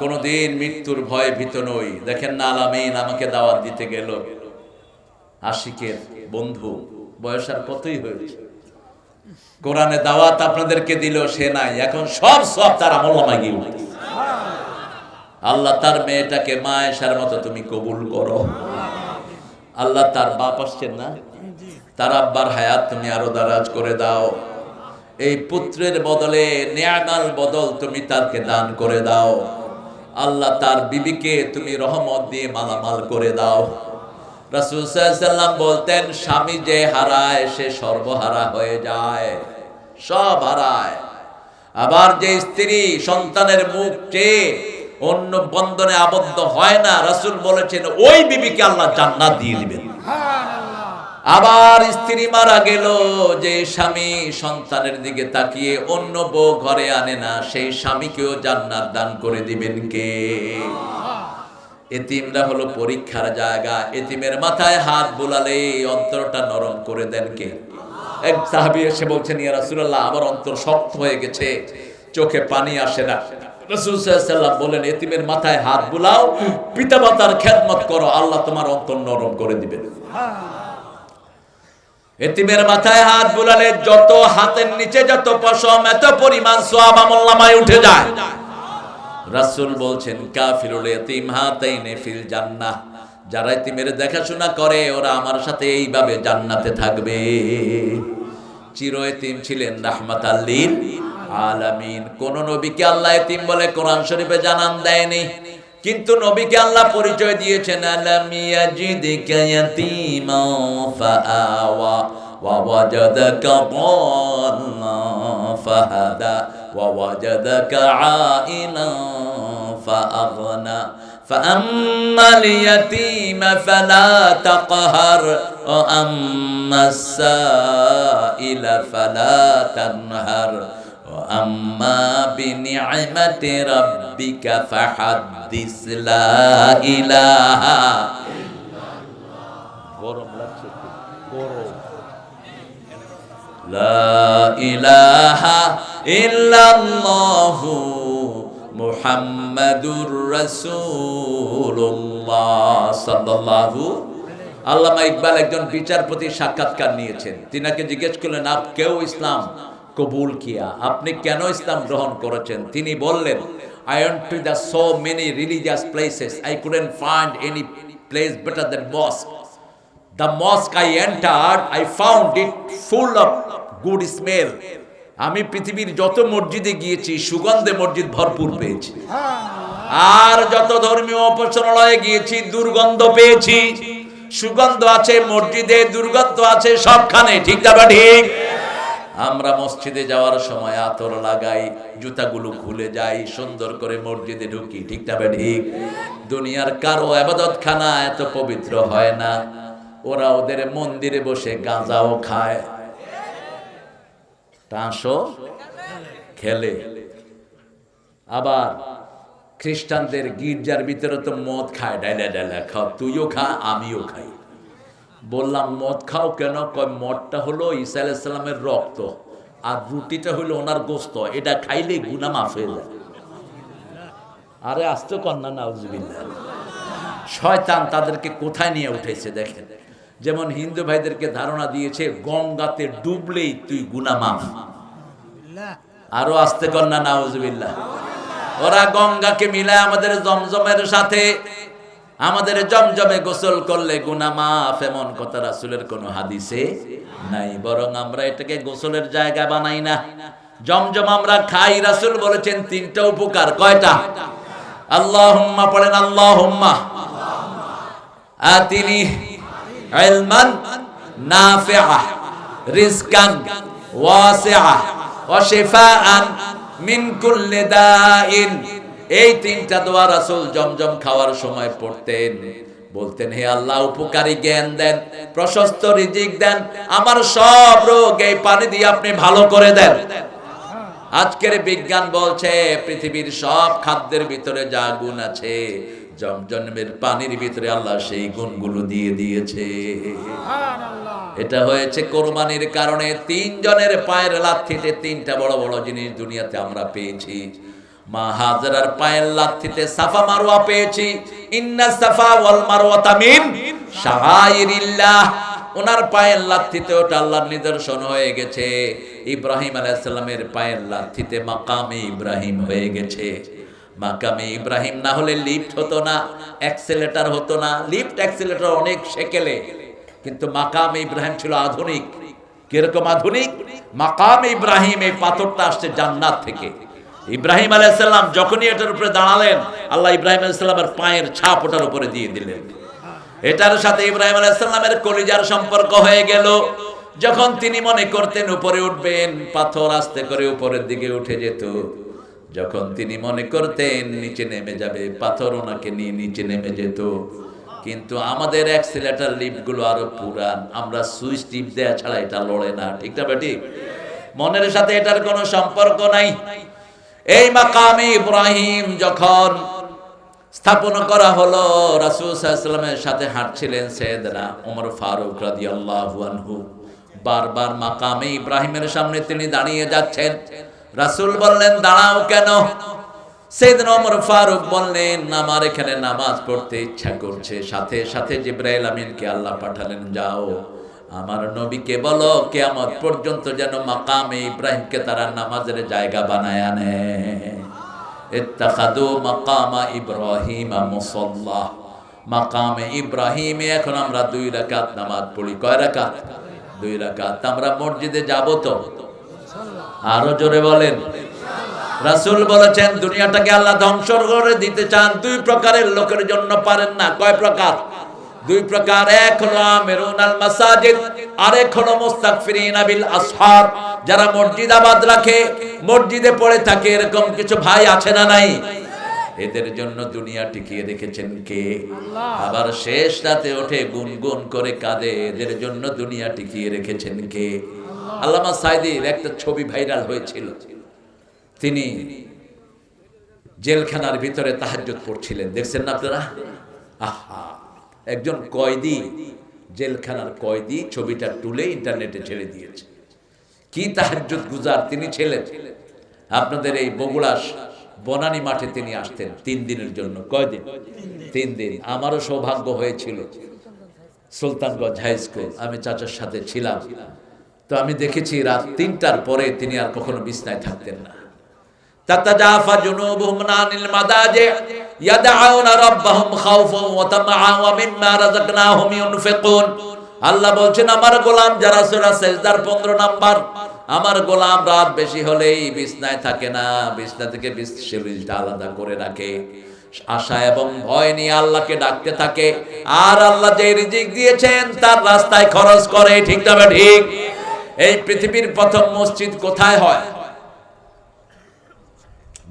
কোনোদিন মৃত্যুর ভয়ে ভীত নই। দেখেন না আলামিন, আমাকে দাওয়াত দিতে গেল। আশিকের বন্ধু, বয়স আর কতই হয়েছে? কোরআনে দাওয়াত আপনাদেরকে দিল, সে নাই। এখন সব সব তার আমল গিয়ে আল্লাহ তার মেয়েটাকে মায়েশার মতো তুমি কবুল করো। আল্লাহ তার বাপ আসছেন না? তার আব্বার হায়াত তুমি আরও দারাজ করে দাও। এই পুত্রের বদলে নেয়ামাল বদল তুমি তাকে দান করে দাও। আল্লাহ তার বিবিকে তুমি রহমত দিয়ে মালামাল করে দাও। রাসুল সাল্লাম বলতেন, স্বামী যে হারায়, সে সর্বহারা হয়ে যায়। সব হারায়। আবার যে স্ত্রী সন্তানের মুখ চেয়ে অন্য বন্ধনে আবদ্ধ হয় না, রাসূল বলেছেন, ওই বিবিকে আল্লাহ জান্নাত দিয়ে দিবেন। আবার স্ত্রী মারা গেল, যে স্বামী সন্তানের দিকে তাকিয়ে অন্য বউ ঘরে আনে না, সেই স্বামীকেও জান্নাত দান করে দিবেন কে? এতিমরা হলো পরীক্ষার জায়গা, এতিমের মাথায় হাত বুলালে অন্তরটা নরম করে দেন কে? এক সাহাবী এসে বলছেন, ইয়া রাসূলুল্লাহ, আমার অন্তর শক্ত হয়ে গেছে, চোখে পানি আসে না। বলেন এতিমের মাথায় হাত বুলাও, পিতামাতার খেদমত করো, আল্লাহ তোমার অন্তর নরম করে দিবেন। এতিমের মাথায় হাত বুলালে যত হাতের নিচে যত পশম, এত পরিমাণ সোয়াব আমল্লামায় উঠে যায়। রাসূল বলছেন, কাফিরুল ইতিম হাতাইনে ফিল জান্নাহ। যারা ইতিমের দেখাশোনা করে, ওরা আমার সাথে এইভাবে জান্নাতে থাকবে। চির ইতিম ছিলেন রাহমাত আল্লিল আলামিন। কোন নবীকে আল্লাহ ইতিম বলে কোরআন শরীফে জানান দেয়নি। কিন্তু নবীকে আল্লাহ পরিচয় দিয়েছেন আলাম ইয়াজিদিকা ইয়াতীমা ফাআওয়া ওয়া ওয়াজাদাকা ضالا ফাহাদা ওয়া ওয়াজাদাকা আইলা فأغنى فأما اليتيم فلا تقهر وأما السائل فلا تنهر وأما بنعمة ربك فحدث لا إله গরম লাগছে গরম لا إله إلا الله মুহাম্মাদুর রাসূলুল্লাহ সাল্লাল্লাহু আল্লামা ইকবাল একজন বিচারপতি সাক্ষাৎকার নিয়েছেন তিনাকে জিজ্ঞেস করলেন আপ কেউ ইসলাম কবুল কিয়া। আপনি কেন ইসলাম গ্রহণ করেছেন? তিনি বললেন I went to the so many religious places I couldn't find any place better than mosque the mosque I entered I found it full of good smell আমি পৃথিবীর যত মসজিদে গিয়েছি, সুগন্ধে মসজিদ ভরপুর পেয়েছি। আর যত ধর্মীয় উপাসনালয়ে গিয়েছি, দুর্গন্ধ পেয়েছি। সুগন্ধ আছে মসজিদে, দুর্গন্ধ আছে সবখানে। ঠিক যাবে ঠিক? আমরা মসজিদে যাওয়ার সময় আতর লাগাই, জুতাগুলো খুলে যাই, সুন্দর করে মসজিদে ঢুকি, ঠিক যাবে ঠিক দুনিয়ার কারও আবাদত খানা এত পবিত্র হয় না। ওরা ওদের মন্দিরে বসে গাঁজাও খায়। খেলে। আবার খ্রিস্টানদের গির্জার ভিতরে তো মদ খায়, ডাইলা ডাইলা খাও, তুইও খা, আমিও খাই। বললাম, মদ খাও কেন? কয়, মদটা হলো ঈসা আলাইসাল্লামের রক্ত, আর রুটিটা হলো ওনার গোস্ত, এটা খাইলে গুনা মাফ হয়ে যায়। আরে আসতে কন্যা নাউজবিল্লাহ। শয়তান তাদেরকে কোথায় নিয়ে উঠেছে দেখেন? যেমন হিন্দু ভাইদেরকে ধারণা দিয়েছে, গঙ্গাতে ডুবলেই তুই গুনা মাফ। আরও আসতে কন্যা নাউজবিল্লাহ। ওরা গঙ্গাকে মিলায় আমাদের জমজমের সাথে। আমাদের জমজমে গোসল করলে গুনা মাফ এমন কথা রাসুলের কোন হাদিসে নাই। বরং আমরা এটাকে গোসলের জায়গা বানাই না। জমজম আমরা খাই, রাসুল বলেছেন তিনটা উপকার। কয়টা? আল্লাহ হুম্মা পড়েন আল্লাহ হুম্মা আতিনি ইলমান নাফিআ, রিজকান ওয়াসিআ, ওয়া শিফাআন মিন কুল্লি এই তিনটা দোয়া রাসূল জমজম খাওয়ার সময় পড়তেন। বলতেন হে আল্লাহ উপকারী জ্ঞান দেন প্রশস্ত রিজিক দেন আমার সব রোগ এই পানি দিয়ে আপনি ভালো করে দেন। আজকের বিজ্ঞান বলছে পৃথিবীর সব খাদ্যের ভিতরে যা গুণ আছে জমজমের পানির ভিতরে আল্লাহ সেই গুণগুলো দিয়ে দিয়েছে। এটা হয়েছে কোরবানির কারণে তিনজনের পায়ের লাথিতে তিনটা বড় বড় জিনিস দুনিয়াতে আমরা পেয়েছি। মা পায়ের লাথিতে সাফা মারওয়া পেয়েছি। ইন্না সাফা ওয়াল মারওয়াতা মিন শাআইরিল্লাহ ওনার পায়ের ওটা আল্লাহর নিদর্শন হয়ে গেছে। ইব্রাহিম আলাইহিস পায়ের লাথিতে মাকামে ইব্রাহিম হয়ে গেছে। মাকামে ইব্রাহিম না হলে লিফট হতো না, অ্যাক্সেলেটার হতো না। লিফট, অ্যাক্সেলেটার অনেক সেকেলে। কিন্তু মাকামে ইব্রাহিম ছিল আধুনিক। কীরকম আধুনিক? মাকাম ইব্রাহিম এই পাথরটা আসছে জান্নাত থেকে। ইব্রাহিম আলাইসাল্লাম যখনই এটার উপরে দাঁড়ালেন, আল্লাহ ইব্রাহিম আলাইসাল্লামের পায়ের ছাপ ওটার উপরে দিয়ে দিলেন। এটার সাথে ইব্রাহিম আলাইসাল্লামের কলিজার সম্পর্ক হয়ে গেল। যখন তিনি মনে করতেন উপরে উঠবেন, পাথর আস্তে করে উপরের দিকে উঠে যেত। যখন তিনি মনে করতেন নিচে নেমে যাবে, পাথর ওনাকে নিয়ে নিচে নেমে যেত। কিন্তু আমাদের অ্যাক্সিলেটার লিফটগুলো আরও পুরান, আমরা সুইচ টিপ দেয়া ছাড়া এটা লড়ে না, ঠিক না বেটি? মনের সাথে এটার কোনো সম্পর্ক নাই। এই মাকামে ইব্রাহিম যখন স্থাপন করা হলো, রাসূল সাল্লামের সাথে হাঁটছিলেন সৈয়দনা ওমর ফারুক রাদিয়াল্লাহু আনহু। বারবার মাকামে ইব্রাহিমের সামনে তিনি দাঁড়িয়ে যাচ্ছেন। রাসূল বললেন, দাঁড়াও কেন? সেদিন ওমর ফারুক বললেন, আমার এখানে নামাজ পড়তে ইচ্ছা করছে। সাথে সাথে জিব্রাইল আমিনকে আল্লাহ পাঠালেন, যাও। আমার নবীকে বলো, কেয়ামত পর্যন্ত যেন মাকামে ইব্রাহিমকে তারা নামাজের জায়গা বানায় আনে। ইত্তাখাদু মাকামা ইব্রাহিম মুসাল্লাহ মাকামে ইব্রাহিমে এখন আমরা দুই রাকাত নামাজ পড়ি। কয় রাকাত? দুই রাকাত। আমরা মসজিদে যাব তো। আরও জোরে বলেন। রাসূল বলেছেন, দুনিয়াটাকে আল্লাহ ধ্বংস করে দিতে চান। দুই প্রকারের লোকের জন্য পারেন না। কয় প্রকার? দুই প্রকার এক হলো আমিরুন আল মাসাজিদ আরেক হলো মুস্তাগফিরিন বিল আসহার। যারা মসজিদ আবাদ রাখে মসজিদে পড়ে থাকে এরকম কিছু ভাই আছে না নাই? এদের জন্য দুনিয়া টিকিয়ে রেখেছেন কে? আবার শেষ রাতে ওঠে গুনগুন করে কাঁদে এদের জন্য দুনিয়া টিকিয়ে রেখেছেন কে? আল্লামা সাইদির একটা ছবি ভাইরাল হয়েছিল। তিনি জেলখানার ভিতরে তাহাজ্জুদ পড়ছিলেন। দেখছেন না আপনারা? আহা! একজন কয়েদি জেলখানার কয়েদি ছবিটা তুলে ইন্টারনেটে ছেড়ে দিয়েছে। কি তাহাজ্জুদ গুজার তিনি ছিলেন? আপনাদের এই বগুড়া বনানী মাঠে তিনি আসতেন তিন দিনের জন্য। কয়দিন? তিন দিন। আমারও সৌভাগ্য হয়েছিল সুলতানগঞ্জ হাই স্কুল। আমি চাচার সাথে ছিলাম। তো আমি দেখেছি রাত তিনটার পরে তিনি আর কখনো বিছনায় থাকতেন না। তাতাজাফা জুনুবুহুম আনিল মাদাজি। আল্লাহ বলছেন, আমার গোলাম যারা সেজদার 15 নাম্বার। আমার গোলাম রাত বেশি হলেই বিছনায় থাকে না। বিছনা থেকে আলাদা করে রাখে। আশা এবং ভয় নিয়ে আল্লাহকে ডাকতে থাকে। আর আল্লাহ যে রিজিক দিয়েছেন, তার রাস্তায় খরচ করে। ঠিক তবে ঠিক? এই পৃথিবীর প্রথম মসজিদ কোথায় হয়?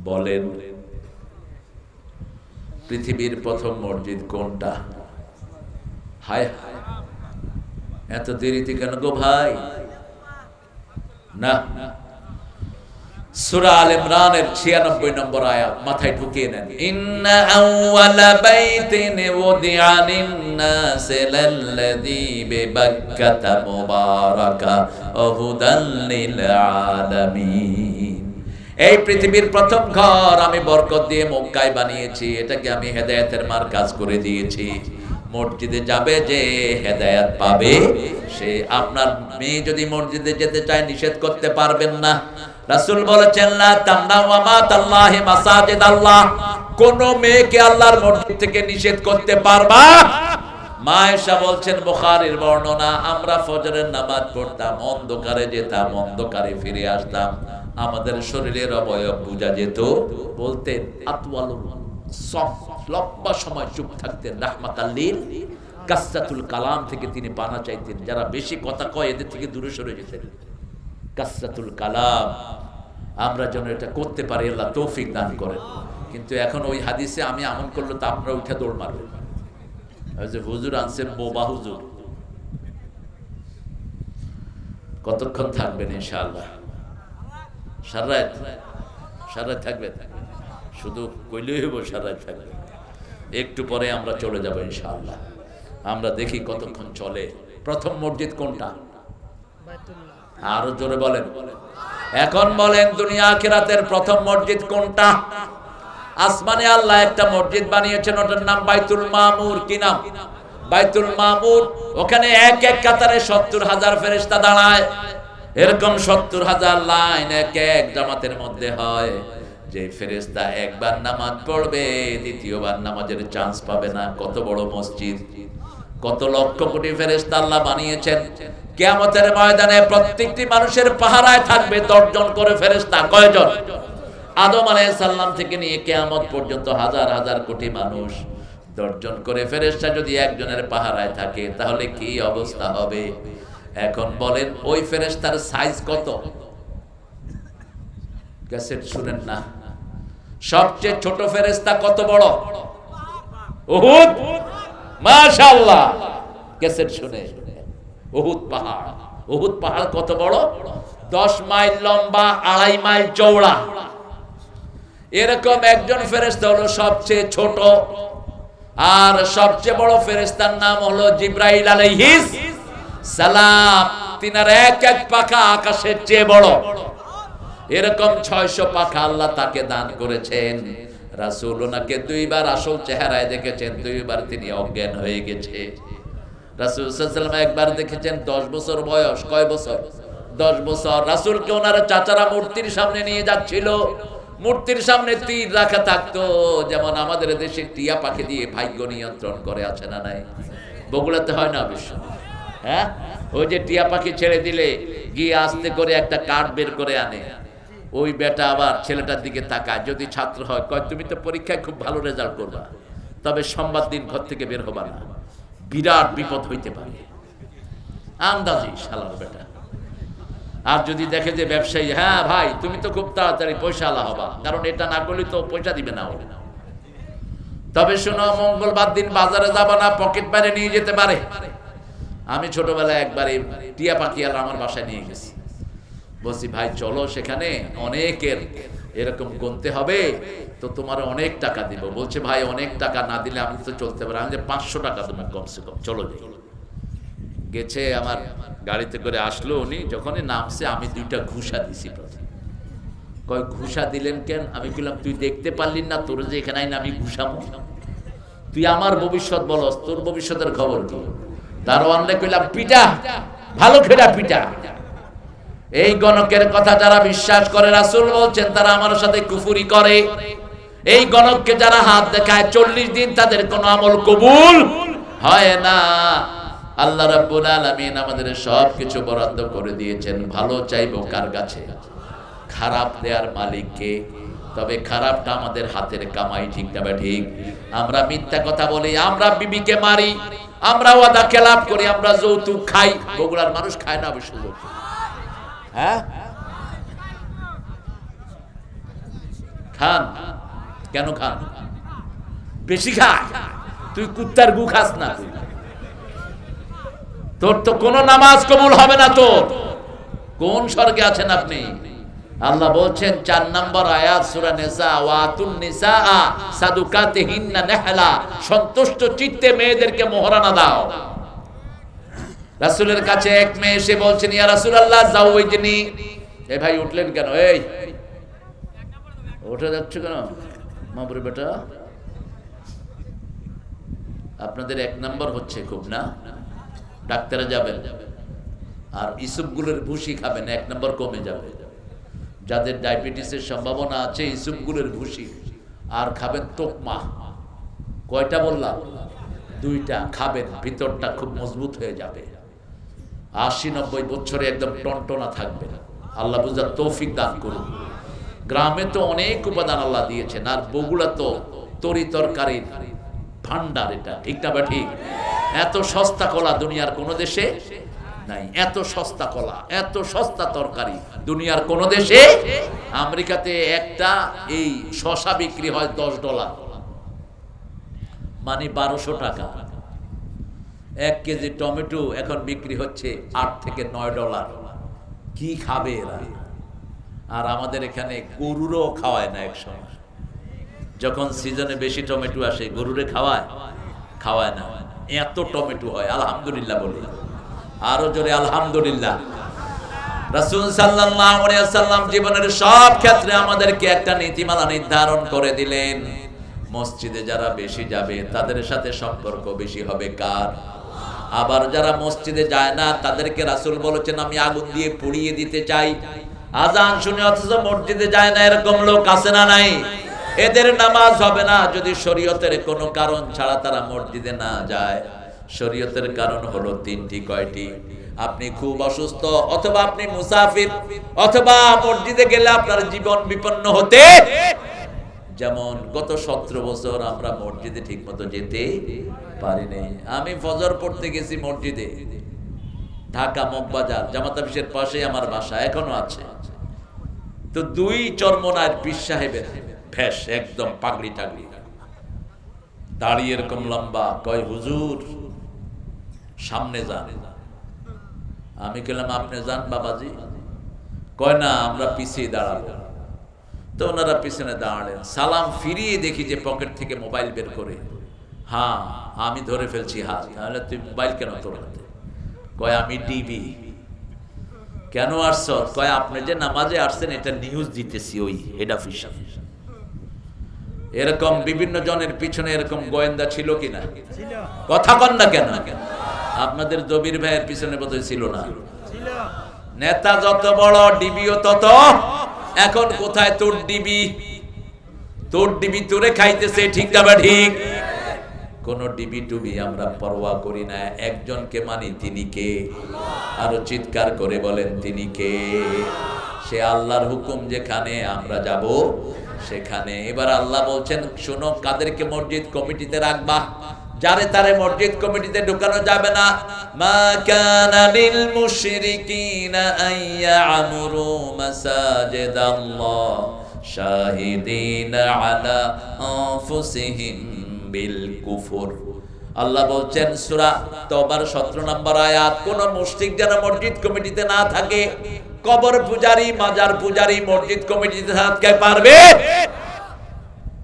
বলেন। পৃথিবীর প্রথম মসজিদ কোনটা? হায় হায় এত দেরিতে কেন গো ভাই? না। সূরা আল ইমরানের 96 নম্বর আয়াত মাথায় ঢুকিয়ে নেন। ইন্না আউওয়ালা বাইতিন ওদিআ লিন-নাস লাল্লাযী বিবাক্কাতা মুবারাকা ওয়া হুদাল লিল এই পৃথিবীর প্রথম ঘর আমি বরকত দিয়ে মক্কায় বানিয়েছি। এটাকে আমি হেদায়েতের মার কাজ করে দিয়েছি। মসজিদে যাবে যে হেদায়াত পাবে, সে আপনার মেয়ে যদি মসজিদে যেতে চায় নিষেধ করতে পারবেন না। রাসূল বলেছেন মাসাজিদ আল্লাহ কোন মেয়েকে আল্লাহর মসজিদ থেকে নিষেধ করতে পারবা? মায়েশা বলছেন, বুখারীর বর্ণনা, আমরা ফজরের নামাজ পড়তাম, অন্ধকারে যেতাম, অন্ধকারে ফিরে আসতাম। আমাদের শরীরের অবয়ব বোঝা যেত। বলতেন লম্বা সময় চুপ থাকতেন, রাহমাতাল্লিল। কাসাতুল কালাম থেকে তিনি পানা চাইতেন, যারা বেশি কথা কয় এদের থেকে দূরে সরে যেতেন। কাসাতুল কালাম, আমরা যেন এটা করতে পারি, আল্লাহ তৌফিক দান করেন। কিন্তু এখন ওই হাদিসে আমি আমল করলে তো আপনারা উঠে দৌড় মারবেন। যে হুজুর আনছেন, বোবা হুজুর। কতক্ষণ থাকবেন ইনশাআল্লাহ? সারাত সারাত থাকবেন শুধু কইলেই হইব সারাত থাকবে। একটু পরে আমরা চলে যাব ইনশাআল্লাহ। আমরা দেখি কতক্ষণ চলে। প্রথম মসজিদ কোনটা? আরও জোরে বলেন। এখন বলেন দুনিয়া আখিরাতের প্রথম মসজিদ কোনটা? আসমানে আল্লাহ একটা মসজিদ বানিয়েছেন ওটার নাম বাইতুল মামুর। কি নাম? বাইতুল মামুর। ওখানে এক এক কাতারে সত্তর হাজার ফেরেস্তা দাঁড়ায়। এরকম সত্তর হাজার লাইন এক এক জামাতের মধ্যে হয়। যে ফেরেস্তা একবার নামাজ পড়বে, দ্বিতীয়বার নামাজের চান্স পাবে না। কত বড় মসজিদ। কত লক্ষ কোটি ফেরেস্তা আল্লাহ বানিয়েছেন। কেয়ামতের ময়দানে প্রত্যেকটি মানুষের পাহারায় থাকবে দশজন করে ফেরেস্তা কয়জন? আদম আলাইসাল্লাম থেকে নিয়ে কেয়ামত পর্যন্ত হাজার হাজার কোটি মানুষ। দশজন করে ফেরেস্তা যদি একজনের পাহারায় থাকে, তাহলে কি অবস্থা হবে? এখন বলেন, ওই ফেরেস্তার সাইজ কত? ক্যাসেট শুনেন না। সবচেয়ে ছোট ফেরেস্তা কত বড়? শুনে। উহুদ পাহাড়। উহুদ পাহাড় কত বড়? দশ মাইল লম্বা, আড়াই মাইল চওড়া। এরকম একজন ফেরেস্তা হলো সবচেয়ে ছোট। আর সবচেয়ে বড় ফেরেস্তার নাম হলো জিব্রাইল আলাইহিস সালাম, তিনার এক এক পাখা আকাশের চেয়ে বড়। এরকম ছয়শো পাখা আল্লাহ তাকে দান করেছেন। রাসূল ওনাকে দুইবার আসল চেহারায় দেখেছেন, দুইবার তিনি অজ্ঞান হয়ে গেছে। রাসূল সাল্লাল্লাহু আলাইহি একবার দেখেছেন, দশ বছর বয়স, কয় বছর? দশ বছর। রাসূলকে ওনারা চাচারা মূর্তির সামনে নিয়ে যাচ্ছিল। মূর্তির সামনে তীর রাখা থাকতো, যেমন আমাদের দেশে টিয়া পাখি দিয়ে ভাগ্য নিয়ন্ত্রণ করে, আছে না নাই? বগুড়াতে হয় না অবশ্য হ্যাঁ? ওই যে টিয়া পাখি ছেড়ে দিলে গিয়ে আস্তে করে একটা কাঠ বের করে আনে। ওই বেটা আবার ছেলেটার দিকে তাকায়, যদি ছাত্র হয়, কয়, তুমি তো পরীক্ষায় খুব ভালো রেজাল্ট করবা। তবে সোমবার দিন ঘর থেকে বের হবা না। বিরাট বিপদ হইতে পারে। আন্দাজি শালার বেটা। আর যদি দেখে যে ব্যবসায়ী হ্যাঁ ভাই, তুমি তো খুব তাড়াতাড়ি পয়সা আলা হবা, কারণ এটা না করলে তো পয়সা দিবে না ও তবে শোনো, মঙ্গলবার দিন বাজারে যাবা না, পকেট বাইরে নিয়ে যেতে পারে। আমি ছোটবেলায় একবারে টিয়া পাখি আর আমার বাসায় নিয়ে গেছি। বলছি, ভাই, চলো সেখানে অনেকের এরকম গুনতে হবে, তো তোমার অনেক টাকা দিব। বলছে, ভাই, অনেক টাকা না দিলে আমি তো চলতে পারি আমি যে পাঁচশো টাকা তোমার কমসে কম, চলো যাই। গেছে আমার গাড়িতে করে আসলো উনি, যখনই নামছে, আমি দুইটা ঘুষা দিছি প্রথমে। কয়, ঘুষা দিলেন কেন? আমি বললাম, তুই দেখতে পারলি না, তোর যে এখানে আমি ঘুষামো তুই আমার ভবিষ্যৎ বলস, তোর ভবিষ্যতের খবর কি? পিটা ভালো পিটা এই গণকের কথা যারা বিশ্বাস করে, রাসূল বলছেন, তারা আমার সাথে কুফুরি করে। এই গণককে যারা হাত দেখায়, চল্লিশ দিন তাদের কোনো আমল কবুল হয় না। আল্লাহ আমাদের সব কিছু বরাদ্দ করে দিয়েছেন, ভালো চাইব কার কাছে? খারাপ দেওয়ার মালিককে তবে খারাপটা আমাদের হাতের কামাই, ঠিক ঠিক? আমরা মিথ্যা কথা বলি, আমরা বিবিকে মারি। আমরা ওয়াদা খেলাপ করি, আমরা যৌতুক খাই, বগুড়ার মানুষ খায় না অবশ্য হ্যাঁ? খান? কেন খান? বেশি খায় তুই কুত্তার গু খাস না তোর তো কোনো নামাজ কবুল হবে না তোর। কোন স্বর্গে আছেন আপনি? আল্লাহ বলছেন, চার নম্বর আয়াত সূরা নিসা, ওয়াতুন নিসা, সাদুকাতিহিন্না নেহলা, সন্তুষ্ট চিত্তে মেয়েদেরকে মোহরানা দাও। রাসূলের কাছে এক মেয়ে এসে বলছেন, ইয়া রাসূলুল্লাহ জাওয়াইজনি এ ভাই উঠলেন কেন? এই, উঠে যাচ্ছে কেন? মামুর বেটা, আপনাদের এক নম্বর হচ্ছে খুব, না? ডাক্তারে যাবেন, আর ইসুপগুলোর ভুসি খাবেন, এক নম্বর কমে যাবে। যাদের ডায়াবেটিসের সম্ভাবনা আছে ইসুপগুলোর ভুসি। আর খাবেন তোকমা। কয়টা বললাম? দুইটা। খাবেন, ভিতরটা খুব মজবুত হয়ে যাবে। আশি নব্বই বছরে একদম টনটনা থাকবে। আল্লাহ বুঝার তৌফিক দান করুন। গ্রামে তো অনেক উপাদান আল্লাহ দিয়েছেন, আর বগুড়া তো তরি তরকারির ভান্ডার এটা। ঠিক না বা ঠিক? এত সস্তা কলা দুনিয়ার কোনো দেশে নাই। এত সস্তা কলা, এত সস্তা তরকারি। দুনিয়ার কোন দেশে আমেরিকাতে একটা এই শশা বিক্রি হয় দশ ডলার। মানে বারোশো টাকা। এক কেজি টমেটো এখন বিক্রি হচ্ছে আট থেকে নয় ডলার। কি খাবে এরা? আর আমাদের এখানে গরুরও খাওয়ায় না এক সময় যখন সিজনে বেশি টমেটো আসে, গরুরে খাওয়ায়? খাওয়ায় না। এত টমেটো হয়, আলহামদুলিল্লাহ বলি। আরও জোরে আলহামদুলিল্লাহ। রাসূল ওয়াসাল্লাম জীবনের সব ক্ষেত্রে আমাদেরকে একটা নীতিমালা নির্ধারণ করে দিলেন। মসজিদে যারা বেশি যাবে, তাদের সাথে সম্পর্ক বেশি হবে কার? আবার যারা মসজিদে যায় না, তাদেরকে রাসূল বলেছেন, আমি আগুন দিয়ে পুড়িয়ে দিতে চাই। আজান শুনে অথচ মসজিদে যায় না, এরকম লোক আছে না নাই? এদের নামাজ হবে না, যদি শরীয়তের কোনো কারণ ছাড়া তারা মসজিদে না যায়। শরীয়তের কারণ হলো তিনটি, কয়টি? আপনি খুব অসুস্থ, অথবা আপনি মুসাফির, অথবা মসজিদে গেলে আপনার জীবন বিপন্ন হতে। যেমন, গত সতেরো বছর আমরা মসজিদে ঠিক মতো যেতে পারিনি। আমি ফজর পড়তে গেছি মসজিদে। ঢাকা মগবাজার, জামাত অফিসের পাশে আমার বাসা, এখনও আছে। তো দুই চর্মনার পীর সাহেবের ফ্যাস, একদম পাগড়ি টাগড়ি দাঁড়িয়ে এরকম লম্বা, কয়, হুজুর সামনে যান। আমি গেলাম আপনি যান বাবাজি। কয় না আমরা পিছিয়ে দাঁড়াবো। তো ওনারা পিছনে দাঁড়ালেন। সালাম ফিরিয়ে দেখি যে পকেট থেকে মোবাইল বের করে। হ্যাঁ আমি ধরে ফেলছি হাত। তাহলে তুই মোবাইল কেন তোর হাতে কয় আমি ডিবি কেন আসছ? কয় আপনি যে নামাজে আসছেন এটা নিউজ দিতেছি ওই হেড অফিস এরকম বিভিন্ন জনের পিছনে এরকম গোয়েন্দা ছিল কিনা? কথা কন না কেন কেন? আপনাদের জবির ভাইয়ের পিছনে বোধহয় ছিল না। নেতা যত বড় ডিবিও তত। এখন কোথায় তোর ডিবি? তোর ডিবি তোরে খাইতেছে ঠিক যাবে ঠিক? কোন ডিবি টুবি আমরা পরোয়া করি না। একজনকে মানি তিনি কে? আরও চিৎকার করে বলেন তিনি কে? সে আল্লাহর হুকুম যেখানে আমরা যাব সেখানে। এবার আল্লাহ বলছেন শোনো কাদেরকে মসজিদ কমিটিতে রাখবা? যারে তারে মসজিদ কমিটিতে ঢুকানো যাবে না। মা মুশরিকিনা আইয়ামুরু মাসাজিদাল্লাহ শাহিদিনা আলা আনফুসিহিম বিল কুফর। আল্লাহ বলছেন, সূরা তওবার 17 নম্বর আয়াত, কোন মুশরিক যেন মসজিদ কমিটিতে না থাকে, কবর পূজারি, মাজার পূজারি মসজিদ কমিটিতে থাকতে পারবে?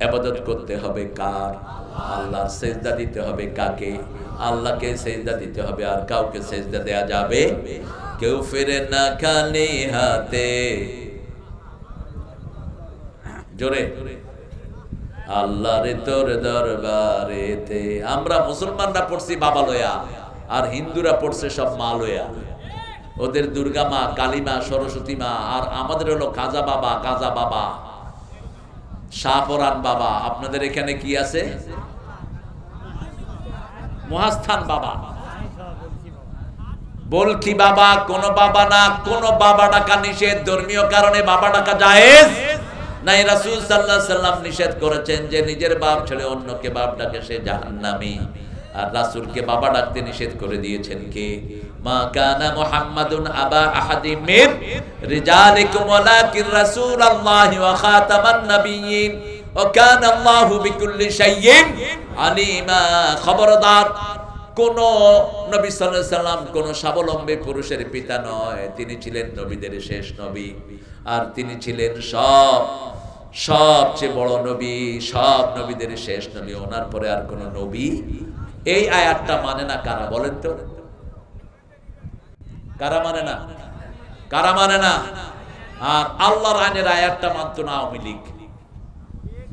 আবাদত করতে হবে কার? আল্লাহর সেজদা দিতে হবে কাকে? আল্লাহকে সেজদা দিতে হবে আর কাউকে সেজদা দেয়া যাবে? কেউ ফিরে না খালি হাতে। জোরে। আল্লাহরে তোর দরবারেতে আমরা মুসলমানরা পড়ছি বাবা লয়া, আর হিন্দুরা পড়ছে সব মা লয়া। ওদের দুর্গা মা, কালী মা, সরস্বতী মা, আর আমাদের হলো কাজা বাবা কাজা বাবা শাহপরান বাবা। আপনাদের এখানে কি আছে? মহাস্থান বাবা। বলকি বাবা, কোন বাবা না, কোন বাবা ডাকা নিষেধ। ধর্মীয় কারণে বাবা ডাকা জায়েজ? নাই নিষেধ করেছেন যে নিজের বাপ ছেড়ে অন্যকে বাপ ডাকে, সে জাহান্নামী। আর বাবা ডাকতে নিষেধ করে দিয়েছেন কে? মা কানা মুহাম্মাদুন আবা আহাদি মির রিজালিকুম ওয়ালাকিন রাসূলুল্লাহি ওয়া খাতামান নাবিয়্যিন। বিকুল্লি আলিমা খবরদার। কোন নবী সাল্লাল্লাহু সাল্লাম, কোন স্বাবলম্বী পুরুষের পিতা নয়, তিনি ছিলেন নবীদের শেষ নবী। আর তিনি ছিলেন সব, সবচেয়ে বড় নবী, সব নবীদের শেষ নবী। ওনার পরে আর কোন নবী? এই আয়াতটা মানে না কারা বলেন তো? কারা মানে না? কারা মানে না? আর আল্লাহর আইনের আয়াতটা মানতো না আওয়ামী লীগ